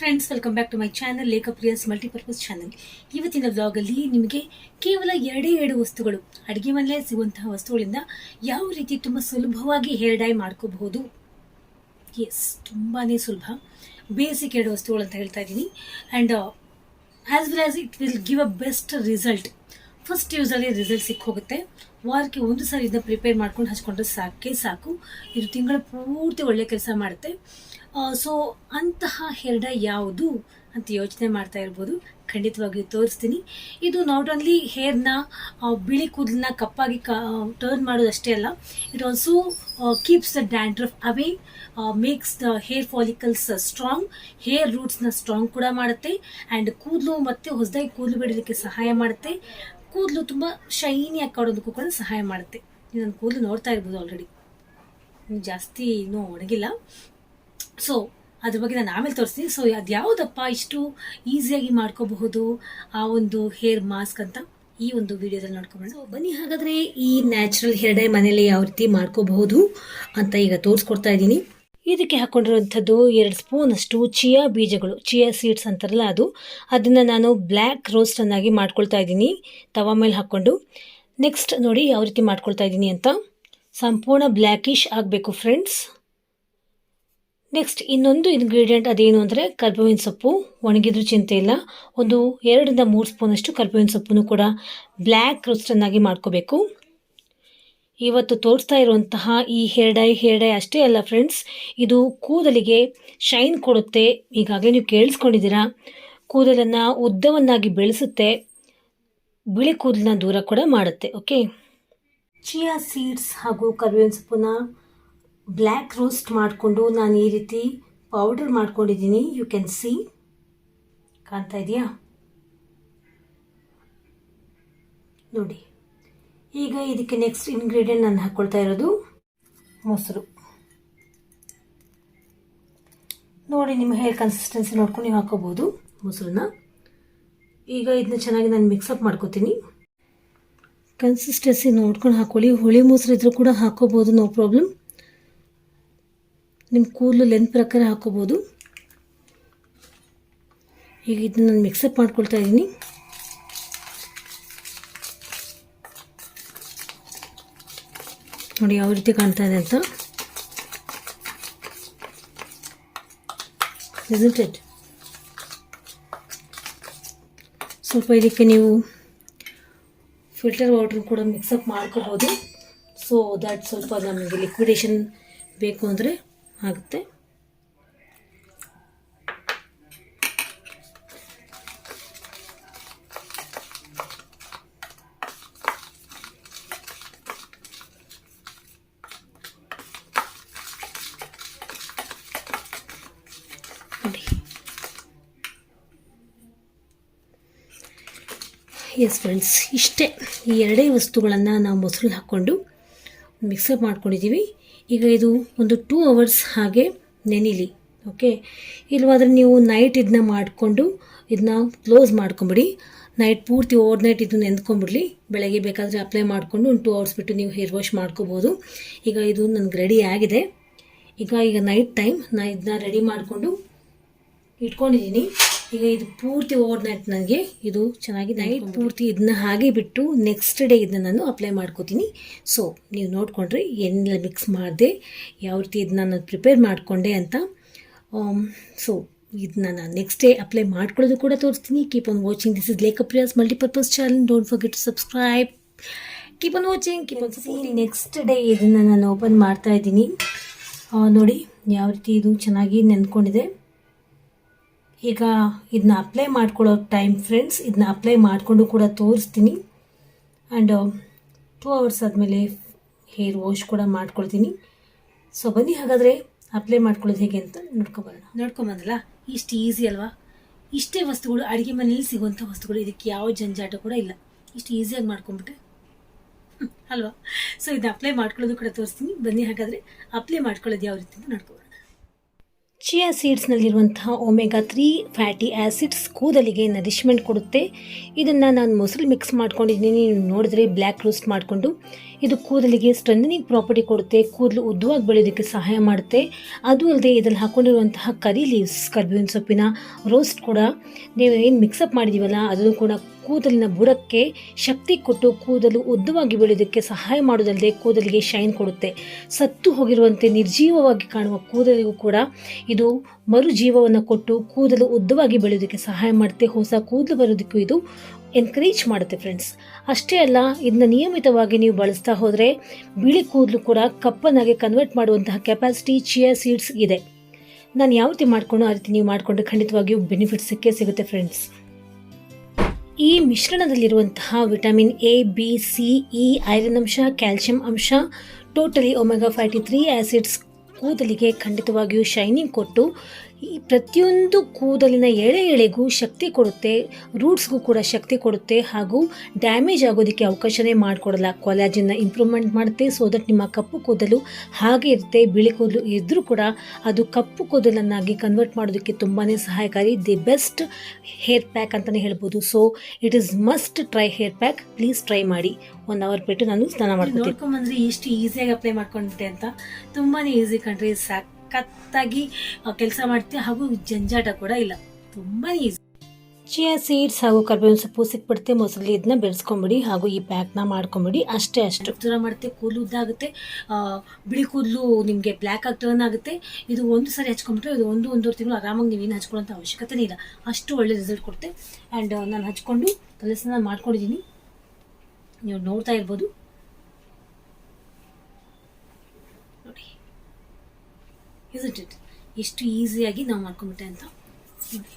Friends welcome back to my channel ಲೇಖಪ್ರಿಯಸ್ multipurpose channel ಇವತ್ತಿನ ವ್ಲಾಗಲ್ಲಿ ನಿಮಗೆ ಕೇವಲ ಎರಡೇ ಎರಡು ವಸ್ತುಗಳು, ಅಡುಗೆ ಮನೆಯಲ್ಲೇ ಸಿಗುವಂತಹ ವಸ್ತುಗಳಿಂದ ಯಾವ ರೀತಿ ತುಂಬ ಸುಲಭವಾಗಿ ಹೇರ್ ಡೈ ಮಾಡ್ಕೋಬಹುದು? ಎಸ್ ತುಂಬಾ ಸುಲಭ. ಬೇಸಿಕ್ ಎರಡು ವಸ್ತುಗಳು ಅಂತ ಹೇಳ್ತಾ ಇದ್ದೀನಿ. And as well as it will give a best result first ಯೂಸಲ್ಲಿ result ಸಿಕ್ಕೋಗುತ್ತೆ. ವಾರಕ್ಕೆ ಒಂದು ಸಾರಿ ಇದನ್ನ ಪ್ರಿಪೇರ್ ಮಾಡ್ಕೊಂಡು ಹಚ್ಕೊಂಡ್ರೆ ಸಾಕೇ ಸಾಕು. ಇದು ತಿಂಗಳ ಪೂರ್ತಿ ಒಳ್ಳೆ ಕೆಲಸ ಮಾಡುತ್ತೆ. ಸೊ ಅಂತಹ ಹೆರಡ ಯಾವುದು ಅಂತ ಯೋಚನೆ ಮಾಡ್ತಾ ಇರ್ಬೋದು. ಖಂಡಿತವಾಗಿಯೂ ತೋರಿಸ್ತೀನಿ. ಇದು ನಾಟ್ ಓನ್ಲಿ ಹೇರ್ನ ಬಿಳಿ ಕೂದಲನ್ನ ಕಪ್ಪಾಗಿ ಕ ಟರ್ನ್ ಮಾಡೋದಷ್ಟೇ ಅಲ್ಲ it also keeps the dandruff away makes the hair follicles strong hair ರೂಟ್ಸ್ನ strong ಕೂಡ ಮಾಡುತ್ತೆ ಆ್ಯಂಡ್ ಕೂದಲು ಮತ್ತೆ ಹೊಸದಾಗಿ ಕೂದಲು ಬಿಡಲಿಕ್ಕೆ ಸಹಾಯ ಮಾಡುತ್ತೆ. ಕೂದಲು ತುಂಬ ಶೈನಿಯಾಗಿ ಕಾಡೋದಕ್ಕೂ ಕೂಡ ಸಹಾಯ ಮಾಡುತ್ತೆ. ನನ್ನ ಕೂದಲು ನೋಡ್ತಾ ಇರ್ಬೋದು ಆಲ್ರೆಡಿ ಜಾಸ್ತಿ ಇನ್ನೂ ಒಣಗಿಲ್ಲ. ಸೊ ಅದ್ರ ಬಗ್ಗೆ ನಾನು ಆಮೇಲೆ ತೋರಿಸ್ತೀನಿ. ಸೊ ಅದು ಯಾವುದಪ್ಪ ಇಷ್ಟು ಈಸಿಯಾಗಿ ಮಾಡ್ಕೋಬಹುದು ಆ ಒಂದು ಹೇರ್ ಮಾಸ್ಕ್ ಅಂತ ಈ ಒಂದು ವಿಡಿಯೋದಲ್ಲಿ ನೋಡ್ಕೊಬೋದು ಬನ್ನಿ, ಹಾಗಾದ್ರೆ ಈ ನ್ಯಾಚುರಲ್ ಹೇರ್ ಡೈ ಮನೇಲಿ ಯಾವ ರೀತಿ ಮಾಡ್ಕೋಬಹುದು ಅಂತ ಈಗ ತೋರಿಸ್ಕೊಡ್ತಾ ಇದ್ದೀನಿ. ಇದಕ್ಕೆ ಹಾಕೊಂಡಿರುವಂಥದ್ದು ಎರಡು ಸ್ಪೂನ್ ಚಿಯಾ ಬೀಜಗಳು. ಚಿಯಾ ಸೀಡ್ಸ್ ಅಂತಾರಲ್ಲ ಅದು. ಅದನ್ನು ನಾನು ಬ್ಲ್ಯಾಕ್ ರೋಸ್ಟನ್ನಾಗಿ ಮಾಡ್ಕೊಳ್ತಾ ಇದ್ದೀನಿ. ತವ ಮೇಲೆ ಹಾಕ್ಕೊಂಡು. ನೆಕ್ಸ್ಟ್ ನೋಡಿ ಯಾವ ರೀತಿ ಮಾಡ್ಕೊಳ್ತಾ ಇದ್ದೀನಿ ಅಂತ. ಸಂಪೂರ್ಣ ಬ್ಲ್ಯಾಕಿಶ್ ಆಗಬೇಕು, ಫ್ರೆಂಡ್ಸ್. ನೆಕ್ಸ್ಟ್ ಇನ್ನೊಂದು ಇಂಗ್ರೀಡಿಯೆಂಟ್ ಅದೇನು ಅಂದರೆ ಕರ್ಬೇವಿನ ಸೊಪ್ಪು. ಒಣಗಿದ್ರೂ ಚಿಂತೆ ಇಲ್ಲ. ಒಂದು ಎರಡರಿಂದ ಮೂರು ಸ್ಪೂನಷ್ಟು ಕರ್ಬೇವಿನ ಸೊಪ್ಪನ್ನು ಕೂಡ ಬ್ಲ್ಯಾಕ್ ರೋಸ್ಟನ್ನಾಗಿ ಮಾಡ್ಕೋಬೇಕು. ಇವತ್ತು ತೋರಿಸ್ತಾ ಇರುವಂತಹ ಈ ಹೇರ್ ಡೈ ಅಷ್ಟೇ ಅಲ್ಲ ಫ್ರೆಂಡ್ಸ್ ಇದು ಕೂದಲಿಗೆ ಶೈನ್ ಕೊಡುತ್ತೆ. ಈಗಾಗಲೇ ನೀವು ಕೇಳಿಸ್ಕೊಂಡಿದ್ದೀರಾ? ಕೂದಲನ್ನು ಉದ್ದವನ್ನಾಗಿ ಬೆಳೆಸುತ್ತೆ. ಬಿಳಿ ಕೂದಲನ್ನ ದೂರ ಕೂಡ ಮಾಡುತ್ತೆ ಓಕೆ ಚಿಯಾ ಸೀಡ್ಸ್ ಹಾಗೂ ಕರ್ಬೇವಿನ ಸೊಪ್ಪನ್ನ ಬ್ಲ್ಯಾಕ್ ರೋಸ್ಟ್ ಮಾಡಿಕೊಂಡು ನಾನು ಈ ರೀತಿ ಪೌಡರ್ ಮಾಡ್ಕೊಂಡಿದ್ದೀನಿ. ಯು ಕ್ಯಾನ್ ಸಿ ಕಾಣ್ತಾ ಇದೆಯಾ? ನೋಡಿ. ಈಗ ಇದಕ್ಕೆ ನೆಕ್ಸ್ಟ್ ಇಂಗ್ರೀಡಿಯೆಂಟ್ ನಾನು ಹಾಕ್ಕೊಳ್ತಾ ಇರೋದು ಮೊಸರು. ನೋಡಿ, ನಿಮ್ಮ ಹೇರ್ ಕನ್ಸಿಸ್ಟೆನ್ಸಿ ನೋಡ್ಕೊಂಡು ನೀವು ಹಾಕೋಬೋದು ಮೊಸರನ್ನ. ಈಗ ಇದನ್ನ ಚೆನ್ನಾಗಿ ನಾನು ಮಿಕ್ಸಪ್ ಮಾಡ್ಕೋತೀನಿ. ಕನ್ಸಿಸ್ಟೆನ್ಸಿ ನೋಡ್ಕೊಂಡು ಹಾಕೊಳ್ಳಿ. ಹುಳಿ ಮೊಸರು ಇದ್ರೂ ಕೂಡ ಹಾಕೋಬೋದು ನೋ ಪ್ರಾಬ್ಲಮ್ ನಿಮ್ಮ ಕೂದಲು ಲೆಂತ್ ಪ್ರಕಾರ ಹಾಕೋಬೋದು. ಈಗ ಇದನ್ನ ನಾನು ಮಿಕ್ಸಪ್ ಮಾಡ್ಕೊಳ್ತಾ ಇದ್ದೀನಿ ನೋಡಿ ಯಾವ ರೀತಿ ಕಾಣ್ತಾ ಇದೆ ಅಂತ. ಇಟ್ ಸ್ವಲ್ಪ ಇದಕ್ಕೆ ನೀವು ಫಿಲ್ಟರ್ ವಾಟರ್ ಕೂಡ ಮಿಕ್ಸಪ್ ಮಾಡ್ಕೋಬೋದು ಸೊ ದ್ಯಾಟ್ ಸ್ವಲ್ಪ ನಮಗೆ ಲಿಕ್ವಿಡೇಷನ್ ಬೇಕು ಅಂದರೆ ಆಗುತ್ತೆ. ಎಸ್ ಫ್ರೆಂಡ್ಸ್ ಇಷ್ಟೇ. ಈ ಎರಡೇ ವಸ್ತುಗಳನ್ನು ನಾವು ಮೊಸರು ಹಾಕ್ಕೊಂಡು ಮಿಕ್ಸಪ್ ಮಾಡ್ಕೊಂಡಿದ್ದೀವಿ ಈಗ ಇದು ಒಂದು ಟೂ ಅವರ್ಸ್ ಹಾಗೆ ನೆನಿಲಿ ಓಕೆ ಇಲ್ವಾದರೆ ನೀವು ನೈಟ್ ಇದನ್ನ ಮಾಡಿಕೊಂಡು ಇದನ್ನ ಕ್ಲೋಸ್ ಮಾಡ್ಕೊಂಬಿಡಿ. ನೈಟ್ ಪೂರ್ತಿ ಓವರ್ ನೈಟ್ ಇದು ನೆನ್ಕೊಂಬಿಡಲಿ. ಬೆಳಗ್ಗೆ ಬೇಕಾದರೆ ಅಪ್ಲೈ ಮಾಡಿಕೊಂಡು ಒಂದು ಟೂ ಅವರ್ಸ್ ಬಿಟ್ಟು ನೀವು ಹೇರ್ ವಾಶ್ ಮಾಡ್ಕೋಬೋದು. ಈಗ ಇದು ನನಗೆ ರೆಡಿ ಆಗಿದೆ. ಈಗ ಈಗ ನೈಟ್ ಟೈಮ್ ನಾನು ಇದನ್ನ ರೆಡಿ ಮಾಡಿಕೊಂಡು ಇಟ್ಕೊಂಡಿದ್ದೀನಿ ಈಗ ಇದು ಪೂರ್ತಿ ಓವರ್ ನೈಟ್ ನನಗೆ ಇದು ಚೆನ್ನಾಗಿ ನೈಟ್ ಪೂರ್ತಿ ಇದನ್ನ ಹಾಗೆ ಬಿಟ್ಟು ನೆಕ್ಸ್ಟ್ ಡೇ ಇದನ್ನ ನಾನು ಅಪ್ಲೈ ಮಾಡ್ಕೋತೀನಿ. ಸೊ ನೀವು ನೋಡಿಕೊಂಡ್ರೆ ಎಲ್ಲ ಮಿಕ್ಸ್ ಮಾಡಿದೆ ಯಾವ ರೀತಿ ಇದನ್ನ ನಾನು ಪ್ರಿಪೇರ್ ಮಾಡಿಕೊಂಡೆ ಅಂತ. ಸೊ ಇದನ್ನ ನಾನು ನೆಕ್ಸ್ಟ್ ಡೇ ಅಪ್ಲೈ ಮಾಡ್ಕೊಳ್ಳೋದು ಕೂಡ ತೋರಿಸ್ತೀನಿ. Keep on watching this is ಲೇಕಪ್ರಿಯಾಸ್ multipurpose channel don't forget to subscribe keep on watching keep on next day ಇದನ್ನು ನಾನು ಓಪನ್ ಮಾಡ್ತಾ ಇದ್ದೀನಿ. ನೋಡಿ ಯಾವ ರೀತಿ ಇದು ಚೆನ್ನಾಗಿ ನೆನ್ಕೊಂಡಿದೆ. ಈಗ ಇದನ್ನ ಅಪ್ಲೈ ಮಾಡ್ಕೊಳ್ಳೋ ಟೈಮ್ ಫ್ರೆಂಡ್ಸ್ ಇದನ್ನ ಅಪ್ಲೈ ಮಾಡಿಕೊಂಡು ಕೂಡ ತೋರಿಸ್ತೀನಿ. ಆ್ಯಂಡ್ ಟೂ ಅವರ್ಸ್ ಆದಮೇಲೆ ಹೇರ್ ವಾಶ್ ಕೂಡ ಮಾಡ್ಕೊಳ್ತೀನಿ. ಸೊ ಬನ್ನಿ ಹಾಗಾದರೆ ಅಪ್ಲೈ ಮಾಡ್ಕೊಳ್ಳೋದು ಹೇಗೆ ಅಂತ ನೋಡ್ಕೊಬರೋಣ. ನೋಡ್ಕೊಂಬಂದಲ್ಲ ಇಷ್ಟು ಈಸಿ ಅಲ್ವಾ? ಇಷ್ಟೇ ವಸ್ತುಗಳು, ಅಡುಗೆ ಮನೆಯಲ್ಲಿ ಸಿಗುವಂಥ ವಸ್ತುಗಳು, ಇದಕ್ಕೆ ಯಾವ ಜಂಜಾಟ ಕೂಡ ಇಲ್ಲ. ಇಷ್ಟು ಈಸಿಯಾಗಿ ಮಾಡ್ಕೊಂಬಿಟ್ಟೆ ಅಲ್ವಾ? ಸೊ ಇದನ್ನ ಅಪ್ಲೈ ಮಾಡ್ಕೊಳ್ಳೋದು ಕೂಡ ತೋರಿಸ್ತೀನಿ. ಬನ್ನಿ ಹಾಗಾದರೆ ಅಪ್ಲೈ ಮಾಡ್ಕೊಳ್ಳೋದು ಯಾವ ರೀತಿ ಅಂತ ನೋಡ್ಕೊಬರೋಣ. ಚಿಯಾ ಸೀಡ್ಸ್ನಲ್ಲಿರುವಂತಹ ಒಮೆಗಾ ತ್ರೀ ಫ್ಯಾಟಿ ಆ್ಯಸಿಡ್ಸ್ ಕೂದಲಿಗೆ ನರಿಶ್ಮೆಂಟ್ ಕೊಡುತ್ತೆ. ಇದನ್ನು ನಾನು ಮೊಸರು ಮಿಕ್ಸ್ ಮಾಡ್ಕೊಂಡಿದ್ದೀನಿ. ನೀವು ನೋಡಿದ್ರೆ ಬ್ಲ್ಯಾಕ್ ರೋಸ್ಟ್ ಮಾಡಿಕೊಂಡು ಇದು ಕೂದಲಿಗೆ ಸ್ಟ್ರೆಂಥನಿಂಗ್ ಪ್ರಾಪರ್ಟಿ ಕೊಡುತ್ತೆ, ಕೂದಲು ಉದ್ದವಾಗಿ ಬೆಳೆಯೋದಕ್ಕೆ ಸಹಾಯ ಮಾಡುತ್ತೆ. ಅದು ಅಲ್ಲದೆ ಇದರಲ್ಲಿ ಹಾಕ್ಕೊಂಡಿರುವಂತಹ ಕರಿ ಲೀವ್ಸ್ ಕರ್ಬೇವಿನ ಸೊಪ್ಪಿನ ರೋಸ್ಟ್ ಕೂಡ ನೀವು ಏನು ಮಿಕ್ಸಪ್ ಮಾಡಿದ್ದೀವಲ್ಲ ಅದನ್ನು ಕೂಡ ಕೂದಲಿನ ಬುಡಕ್ಕೆ ಶಕ್ತಿ ಕೊಟ್ಟು ಕೂದಲು ಉದ್ದವಾಗಿ ಬೆಳೆಯೋದಕ್ಕೆ ಸಹಾಯ ಮಾಡೋದಲ್ಲದೆ ಕೂದಲಿಗೆ ಶೈನ್ ಕೊಡುತ್ತೆ. ಸತ್ತು ಹೋಗಿರುವಂತೆ ನಿರ್ಜೀವವಾಗಿ ಕಾಣುವ ಕೂದಲಿಗೂ ಕೂಡ ಇದು ಮರುಜೀವವನ್ನು ಕೊಟ್ಟು ಕೂದಲು ಉದ್ದವಾಗಿ ಬೆಳೆಯೋದಕ್ಕೆ ಸಹಾಯ ಮಾಡುತ್ತೆ, ಹೊಸ ಕೂದಲು ಬರೋದಕ್ಕೂ ಇದು ಎನ್ಕರೇಜ್ ಮಾಡುತ್ತೆ ಫ್ರೆಂಡ್ಸ್ ಅಷ್ಟೇ ಅಲ್ಲ, ಇದನ್ನ ನಿಯಮಿತವಾಗಿ ನೀವು ಬಳಸ್ತಾ ಹೋದರೆ ಬಿಳಿ ಕೂದಲು ಕೂಡ ಕಪ್ಪನಾಗೆ ಕನ್ವರ್ಟ್ ಮಾಡುವಂತಹ ಕೆಪಾಸಿಟಿ ಚಿಯಾ ಸೀಡ್ಸ್ ಇದೆ. ನಾನು ಯಾವ ರೀತಿ ಮಾಡ್ಕೊಂಡು ಆ ರೀತಿ ನೀವು ಮಾಡಿಕೊಂಡು ಖಂಡಿತವಾಗಿಯೂ ಬೆನಿಫಿಟ್ ಸಿಕ್ಕೇ ಸಿಗುತ್ತೆ ಫ್ರೆಂಡ್ಸ್ ಈ ಮಿಶ್ರಣದಲ್ಲಿರುವಂತಹ vitamin A B C E iron ಅಂಶ ಕ್ಯಾಲ್ಸಿಯಂ ಅಂಶ totally omega fatty three acids ಕೂದಲಿಗೆ ಖಂಡಿತವಾಗಿಯೂ ಶೈನಿಂಗ್ ಕೊಟ್ಟು ಈ ಪ್ರತಿಯೊಂದು ಕೂದಲಿನ ಎಳೆ ಎಳೆಗೂ ಶಕ್ತಿ ಕೊಡುತ್ತೆ, ರೂಟ್ಸ್ಗೂ ಕೂಡ ಶಕ್ತಿ ಕೊಡುತ್ತೆ ಹಾಗೂ ಡ್ಯಾಮೇಜ್ ಆಗೋದಕ್ಕೆ ಅವಕಾಶನೇ ಮಾಡಿಕೊಡಲ್ಲ. ಕೊಲಾಜಿನ ಇಂಪ್ರೂವ್ಮೆಂಟ್ ಮಾಡುತ್ತೆ ಸೊ ದಟ್ ನಿಮ್ಮ ಕಪ್ಪು ಕೂದಲು ಹಾಗೆ ಇರುತ್ತೆ, ಬಿಳಿ ಕೂದಲು ಇದ್ದರೂ ಕೂಡ ಅದು ಕಪ್ಪು ಕೂದಲನ್ನಾಗಿ ಕನ್ವರ್ಟ್ ಮಾಡೋದಕ್ಕೆ ತುಂಬಾ ಸಹಾಯಕಾರಿ. ದಿ ಬೆಸ್ಟ್ ಹೇರ್ ಪ್ಯಾಕ್ ಅಂತಲೇ ಹೇಳ್ಬೋದು. So it is must try hair pack please try ಮಾಡಿ. ಒನ್ ಅವರ್ ಬಿಟ್ಟು ನಾನು ಸ್ನಾನ ಮಾಡ್ತೀನಿ ಎಷ್ಟು ಈಸಿಯಾಗಿ ಅಪ್ಲೈ ಮಾಡ್ಕೊಂಡೆ ಅಂತ. ತುಂಬಾ ಈಸಿ ಕಂಡ್ರಿ ಸಖತ್ತಾಗಿ ಕೆಲಸ ಮಾಡ್ತೀವಿ ಹಾಗೂ ಜಂಜಾಟ ಕೂಡ ಇಲ್ಲ. ತುಂಬ ಈಸಿ ಚಿಯಾ ಸೀಡ್ಸ್ ಹಾಗೂ ಕರ್ಬೇವಿನ ಸೊಪ್ಪು ಸಿಕ್ಬಿಡುತ್ತೆ ಮೊಸರಲ್ಲಿ ಇದನ್ನ ಬೆಳೆಸ್ಕೊಂಬಿಡಿ ಹಾಗೂ ಈ ಪ್ಯಾಕ್ನ ಮಾಡ್ಕೊಂಬಿಡಿ. ಅಷ್ಟೇ ಅಷ್ಟು. ದೂರ ಮಾಡುತ್ತೆ ಕೂದಲು ಉದ್ದ ಆಗುತ್ತೆ. ಬಿಳಿ ಕೂದಲು ನಿಮಗೆ ಬ್ಲ್ಯಾಕ್ ಆಗಿ ಟರ್ನ್ ಆಗುತ್ತೆ. ಇದು ಒಂದು ಸಾರಿ ಹಚ್ಕೊಂಬಿಟ್ರೆ ಇದು ಒಂದು, ಒಂದೂವರೆ ತಿಂಗಳು ಆರಾಮಾಗಿ ನೀವೇನು ಹಚ್ಕೊಳ್ಳೋಂಥ ಅವಶ್ಯಕತೆನೇ ಇಲ್ಲ. ಅಷ್ಟು ಒಳ್ಳೆ ರಿಸಲ್ಟ್ ಕೊಡುತ್ತೆ. ಆ್ಯಂಡ್ ನಾನು ಹಚ್ಕೊಂಡು, ಕೆಲಸನ ಮಾಡ್ಕೊಂಡಿದ್ದೀನಿ. ನೀವು ನೋಡ್ತಾ ಇರ್ಬೋದು. ಇಸ್ ಇಟ್ ಎಷ್ಟು ಈಸಿಯಾಗಿ ನಾವು ಮಾಡ್ಕೊಂಬಿಟ್ಟೆ ಅಂತ. ನೋಡಿ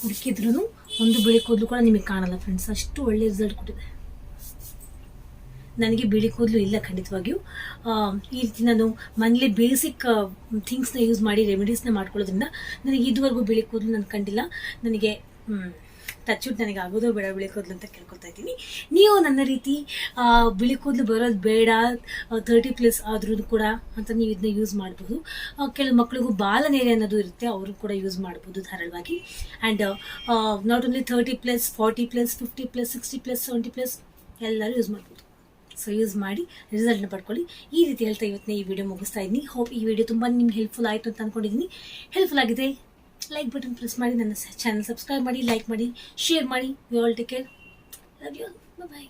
ಹುಡುಕಿದ್ರು ಒಂದು ಬಿಳಿ ಕೂದಲು ಕೂಡ ನಿಮಗೆ ಕಾಣಲ್ಲ ಫ್ರೆಂಡ್ಸ್ ಅಷ್ಟು ಒಳ್ಳೆ ರಿಸಲ್ಟ್ ಕೊಟ್ಟಿದೆ. ನನಗೆ ಬಿಳಿ ಕೂದಲು ಇಲ್ಲ ಖಂಡಿತವಾಗಿಯೂ. ಈ ರೀತಿ ನಾನು ಮನೇಲಿ ಬೇಸಿಕ್ ಥಿಂಗ್ಸ್ನ ಯೂಸ್ ಮಾಡಿ ರೆಮಿಡೀಸ್ನ ಮಾಡ್ಕೊಳ್ಳೋದ್ರಿಂದ ನನಗೆ ಇದುವರೆಗೂ ಬಿಳಿ ಕೂದಲು ನಾನು ಕಂಡಿಲ್ಲ. ನನಗೆ ಟಚ್ವುಡ್ ನನಗೆ ಆಗೋದೋ ಬೇಡ ಬಿಳಿ ಕೂದಲು ಅಂತ ಕೇಳ್ಕೊಳ್ತಾ ಇದ್ದೀನಿ. ನೀವು ನನ್ನ ರೀತಿ ಬಿಳಿ ಕೂದಲು ಬರೋದು ಬೇಡ ತರ್ಟಿ ಪ್ಲಸ್ ಆದ್ರೂ ಕೂಡ ಅಂತ ನೀವು ಇದನ್ನ ಯೂಸ್ ಮಾಡ್ಬೋದು. ಕೆಲವು ಮಕ್ಕಳಿಗೂ ಬಾಲನೇರೆ ಅನ್ನೋದು ಇರುತ್ತೆ, ಅವರು ಕೂಡ ಯೂಸ್ ಮಾಡ್ಬೋದು ಧಾರಾಳವಾಗಿ. And not only thirty plus forty plus fifty plus sixty plus seventy plus ಎಲ್ಲರೂ ಯೂಸ್ ಮಾಡ್ಬೋದು. ಸೊ ಯೂಸ್ ಮಾಡಿ ರಿಸಲ್ಟ್ನ ಪಡ್ಕೊಳ್ಳಿ. ಈ ರೀತಿ ಹೇಳ್ತಾ ಇವತ್ತಿನ ಈ ವಿಡಿಯೋ ಮುಗಿಸ್ತಾ ಇದ್ದೀನಿ. ಹೋಪ್ ಈ ವಿಡಿಯೋ ತುಂಬ ನಿಮ್ಗೆ ಹೆಲ್ಪ್ಫುಲ್ ಆಯಿತು ಅಂತ ಅಂದ್ಕೊಂಡಿದ್ದೀನಿ ಹೆಲ್ಪ್ಫುಲ್ ಆಗಿದೆ. ಲೈಕ್ ಬಟನ್ ಪ್ರೆಸ್ ಮಾಡಿ ನನ್ನ ಚಾನಲ್ ಸಬ್ಸ್ಕ್ರೈಬ್ ಮಾಡಿ ಲೈಕ್ ಮಾಡಿ ಶೇರ್ ಮಾಡಿ. You all take care love you bye